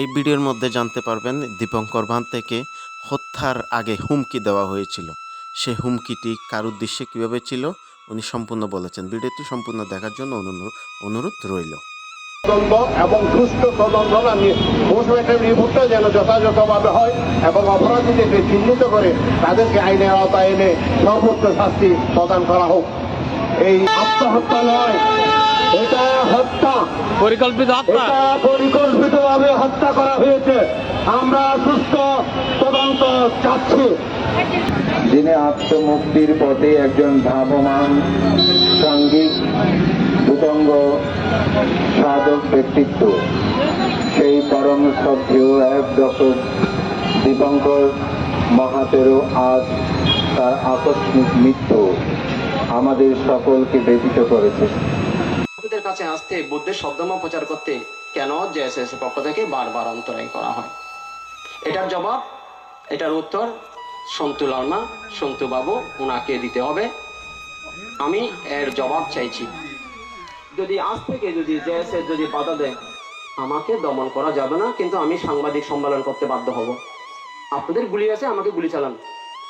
এই ভিডিওর মধ্যে জানতে পারবেন দীপঙ্কর ভান্তেকে হত্যার আগে হুমকি দেওয়া হয়েছিল। সে হুমকিটি কার উদ্দেশ্যে কীভাবে ছিল, উনি সম্পূর্ণ বলেছেন। ভিডিওটি সম্পূর্ণ দেখার জন্য অনুরোধ অনুরোধ রইল। এবং সুষ্ঠু তদন্ত আমি পোস্টমর্টম রিপোর্টটা যেন যথাযথভাবে হয় এবং অপরাধীদেরকে চিহ্নিত করে তাদেরকে আইনের আওতায় এনে সর্বোচ্চ শাস্তি প্রদান করা হোক। এই আত্মহত্যা নয় এটা হত্যা। পরিকল্পিত হত্যা। পরিকল্পিতভাবে হত্যা করা হয়েছে। আমরা সুস্থ তদন্ত চাচ্ছি। যিনি আত্মমুক্তির পথে একজন ধাবমান সাঙ্গিক সুতঙ্গ সাধক ব্যক্তিত্ব সেই পরম শ্রদ্ধেয় এক ডক্টর দীপঙ্কর মাহাতেরও আজ তার আকস্মিক মৃত্যু আমাদের সকলকে ব্যতীত করেছে। কাছে আসতে, বুদ্ধের শব্দমা প্রচার করতে কেন জেএসএস পক্ষ থেকে বারবার অন্তরায় করা হয়? এটার জবাব, এটার উত্তর সন্তু লালমা, সন্তু বাবু ওনাকে দিতে হবে। আমি এর জবাব চাইছি। যদি আজ থেকে যদি জেএসএস যদি বাধা দেয়, আমাকে দমন করা যাবে না, কিন্তু আমি সাংবাদিক সম্মেলন করতে বাধ্য হব। আপনাদের গুলি আছে, আমাকে গুলি চালান।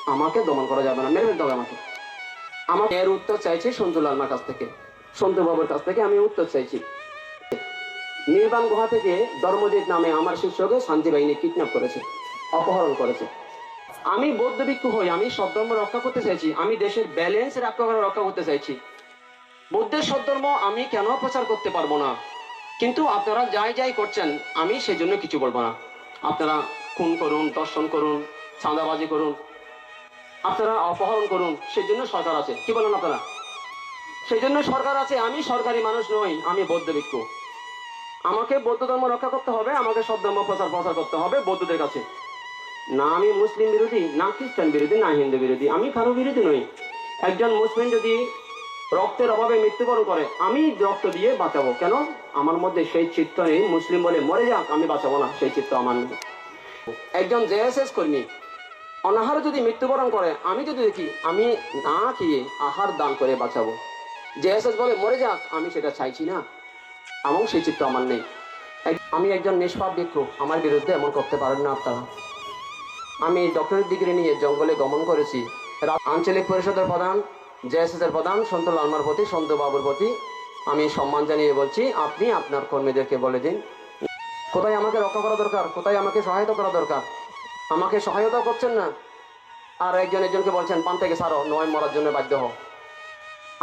আমাকে দমন করা যাবে না। মেরে ফেলতে হবে আমাকে। আমাকে এর উত্তর চাইছি সন্তু লালমার কাছ থেকে। সন্তু বাবুর কাছ থেকে আমি উত্তর চাইছি। নির্বাণ গুহা থেকে ধর্মজিৎ নামে আমার শিষ্যকে শান্তি বাহিনী কিডন্যাপ করেছে, অপহরণ করেছে। আমি বৌদ্ধ ভিক্ষু হই, আমি সদ্ধর্ম রক্ষা করতে চাইছি, আমি দেশের ব্যালেন্স রক্ষা রক্ষা করতে চাইছি। বুদ্ধের সদ্ধর্ম আমি কেন প্রচার করতে পারব না? কিন্তু আপনারা যাই যাই করছেন, আমি সেই জন্য কিছু বলব না। আপনারা খুন করুন দর্শন করুন, চাঁদাবাজি করুন, আপনারা অপহরণ করুন সেই জন্য সরকার আছে। কি বলেন আপনারা? সেই জন্য সরকার আছে, আমি সরকারি মানুষ নই, আমি বৌদ্ধ ভিক্ষু। আমাকে বৌদ্ধ ধর্ম রক্ষা করতে হবে, আমাকে সব ধর্ম প্রচার প্রচার করতে হবে বৌদ্ধদের কাছে। না আমি মুসলিম বিরোধী, না খ্রিস্টান বিরোধী, না হিন্দু বিরোধী, আমি কারও বিরোধী নই। একজন মুসলিম যদি রক্তের অভাবে মৃত্যুবরণ করে, আমি রক্ত দিয়ে বাঁচাবো। কেন? আমার মধ্যে সেই চিত্ত নেই, মুসলিম বলে মরে যাক, আমি বাঁচাবো না, সেই চিত্ত আমার নেই। একজন জেএসএস কর্মী, অনাহারে যদি মৃত্যুবরণ করে, আমি যদি দেখি, আমি না খেয়ে আহার দান করে বাঁচাবো। জেএসএস বলে মরে যাক, আমি সেটা চাইছি না। এবং সেই চিত্র আমার নেই। আমি একজন নিষ্পাপ ভিক্ষু, আমার বিরুদ্ধে এমন করতে পারেন না আপনারা। আমি ডক্টরের ডিগ্রি নিয়ে জঙ্গলে গমন করেছি। আঞ্চলিক পরিষদের প্রধান জেএসএস এর প্রধান, সন্ত লালমার প্রতি, সন্ত বাবুর প্রতি আমি সম্মান জানিয়ে বলছি, আপনি আপনার কর্মীদেরকে বলে দিন। কোথায় আমাকে রক্ষা করা দরকার? কোথায় আমাকে সহায়তা করা দরকার? আমাকে সহায়তা করছেন না? আর একজন একজনকে বলছেন, পান থেকে সারো নয় মরার জন্য বাধ্য হও।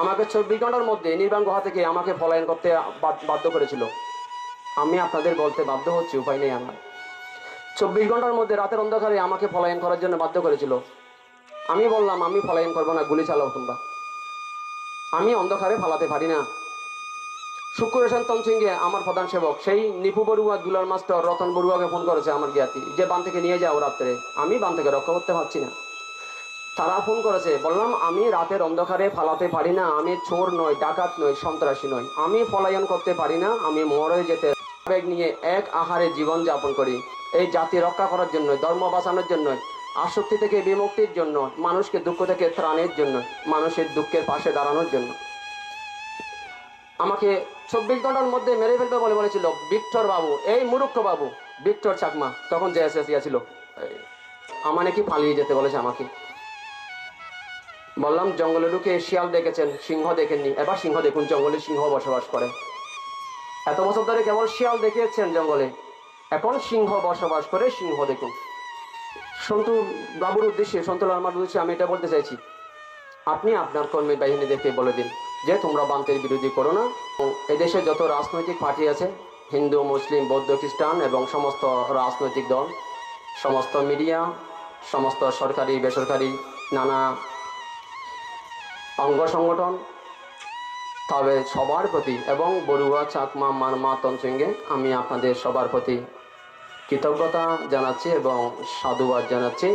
আমাকে চব্বিশ ঘণ্টার মধ্যে নির্বাণ গুহা থেকে আমাকে পলায়ন করতে বাধ্য করেছিল। আমি আপনাদের বলতে বাধ্য হচ্ছি, উপায় নেই আমার। চব্বিশ ঘণ্টার মধ্যে রাতের অন্ধকারে আমাকে পলায়ন করার জন্য বাধ্য করেছিল। আমি বললাম, আমি পলায়ন করব না, গুলি চালাও তোমরা। আমি অন্ধকারে ফালাতে পারি না। শুক্র শান্তন সিংহে আমার প্রধান সেবক, সেই নিপু বড়ুয়া দুলার মাস্টার, রতন বড়ুয়াকে ফোন করেছে আমার জ্ঞাতি, যে বান থেকে নিয়ে যাও রাত্রে। আমি বান থেকে রক্ষা করতে পারছি না। তারা ফোন করেছে, বললাম, আমি রাতের অন্ধকারে ফালাতে পারি না, আমি চোর নই, ডাকাত নই, সন্ত্রাসী নই, আমি পলায়ন করতে পারি না, আমি মরে যেতে নিয়ে এক আহারে জীবন যাপন করি। এই জাতি রক্ষা করার জন্য, ধর্ম বাঁচানোর জন্য, আসক্তি থেকে বিমুক্তির জন্য, মানুষকে দুঃখ থেকে ত্রাণের জন্য, মানুষের দুঃখের পাশে দাঁড়ানোর জন্য। আমাকে চব্বিশ ঘণ্টার মধ্যে মেরে ফেলবে বলে বলেছিল, ভিক্টর বাবু, এই মুরুক্ষ বাবু, ভিক্টর চাকমা। তখন জেএসএস ছিল আমার নাকি পালিয়ে যেতে বলেছে আমাকে। বললাম, জঙ্গলে ঢুকে শিয়াল দেখেছেন, সিংহ দেখেননি। এবার সিংহ দেখুন, জঙ্গলে সিংহ বসবাস করে। এত বছর ধরে কেবল শিয়াল দেখিয়েছেন জঙ্গলে। এখন সিংহ বসবাস করে সিংহ দেখুন। সন্তু বাবুর উদ্দেশ্যে, সন্তু লালমার উদ্দেশ্যে আমি এটা বলতে চাইছি। আপনি আপনার কর্মী বাহিনীদেরকে বলে দিন যে তোমরা বান্তের বিরোধী করো না। এদেশে যত রাজনৈতিক পার্টি আছে, হিন্দু, মুসলিম, বৌদ্ধ, খ্রিস্টান এবং সমস্ত রাজনৈতিক দল, সমস্ত মিডিয়া, সমস্ত সরকারি, বেসরকারি, নানা অঙ্গ সংগঠন। তবে সবার প্রতি এবং বড়ুয়া, চাকমা, মারমা, তনসিংহে আমি আপনাদের সবার প্রতি কৃতজ্ঞতা জানাচ্ছি এবং সাধুবাদ জানাচ্ছি।